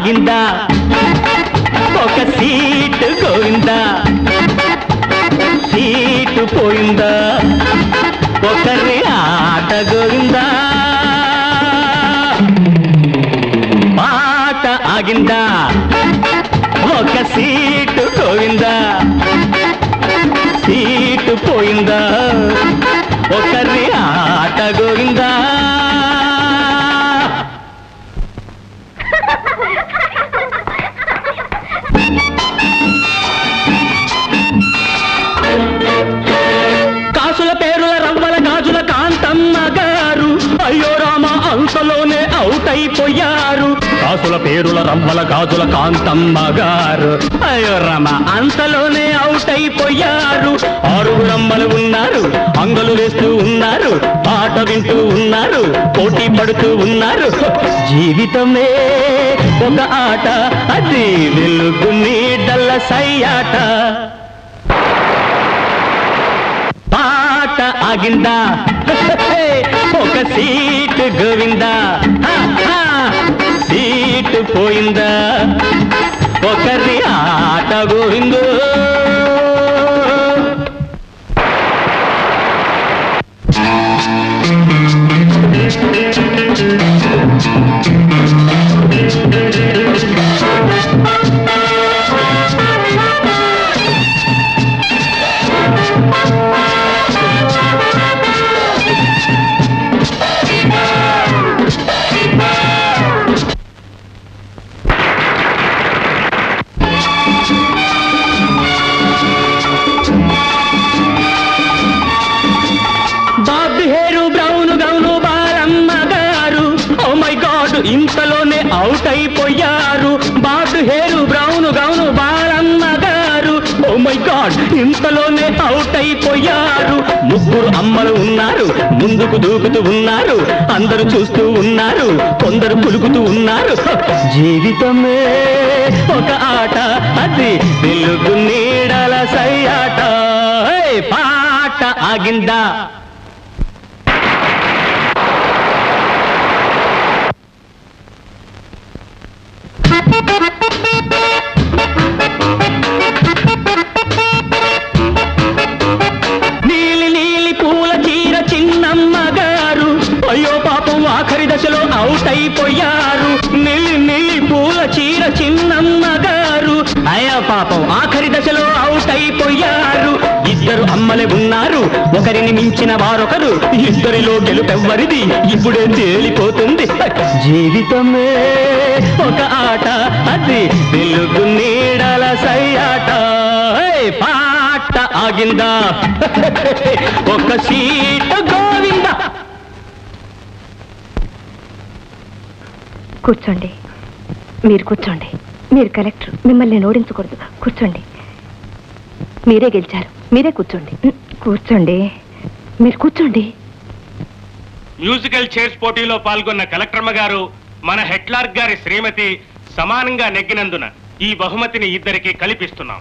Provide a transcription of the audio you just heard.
సాగిందా ఒక seat Govinda? Seat పోయిందా? ఒకరి ఆట గోవిందా? మాట ఆగిందా? ఒక సీటు గోవిందా? సీటు పోయిందా? కాంతమ్మ గారు అయ్యో రామ అంతలోనే అవుట్ అయిపోయారు. కాసుల పేరుల రవ్వల గాజుల కాంతమ్మ గారు. అయ్యో రామ అంతలోనే అవుట్ అయిపోయారు. ఆరుగురమ్మలు ఉన్నారు అంగలు వేస్తూ ఉన్నారు పాట వింటూ ఉన్నారు పోటీ పడుతూ ఉన్నారు. జీవితమే ఒక ఆట అది వెలుగు నీడల సయ్యాట. పాట ఒక సీటు గోవిందా? సీటు పోయిందా? ఒకరి ఆట గోవిందో ఇంతలోనే అవుట్ అయిపోయారు. ముగ్గురు అమ్మలు ఉన్నారు ముందుకు దూకుతూ ఉన్నారు అందరూ చూస్తూ ఉన్నారు కొందరు పులుకుతూ ఉన్నారు. జీవితమే ఒక ఆట అది వెలుగు నీడల సయ్యాట. పాట ఆగిందా? దశలో అవుట్ అయిపోయారు. నీలి నీలి పూల చీర చిన్నమ్మ గారు. అయా పాపం ఆఖరి దశలో అవుట్ అయిపోయారు. ఇద్దరు అమ్మలే ఉన్నారు. ఒకరిని మించిన వారొకరు. ఇద్దరిలో గెలుపెవ్వరిది ఇప్పుడే తేలిపోతుంది. జీవితమే ఒక ఆట. అది వెలుగు నీడల సయ్యాట. పాట ఆగిందా? ఒక సీటు గోవిందా కూర్చోండి. మీరు కూర్చోండి. మీరు కలెక్టర్ మిమ్మల్ని నేను ఓడించకూడదు కూర్చోండి. మీరే గెలిచారు. మీరే కూర్చోండి. కూర్చోండి. మీరు కూర్చోండి. మ్యూజికల్ చైర్స్ పోటీలో పాల్గొన్న కలెక్టర్మ గారు మన హెడ్లార్క్ గారి శ్రీమతి సమానంగా నెగ్గినందున ఈ బహుమతిని ఇద్దరికి కల్పిస్తున్నాం.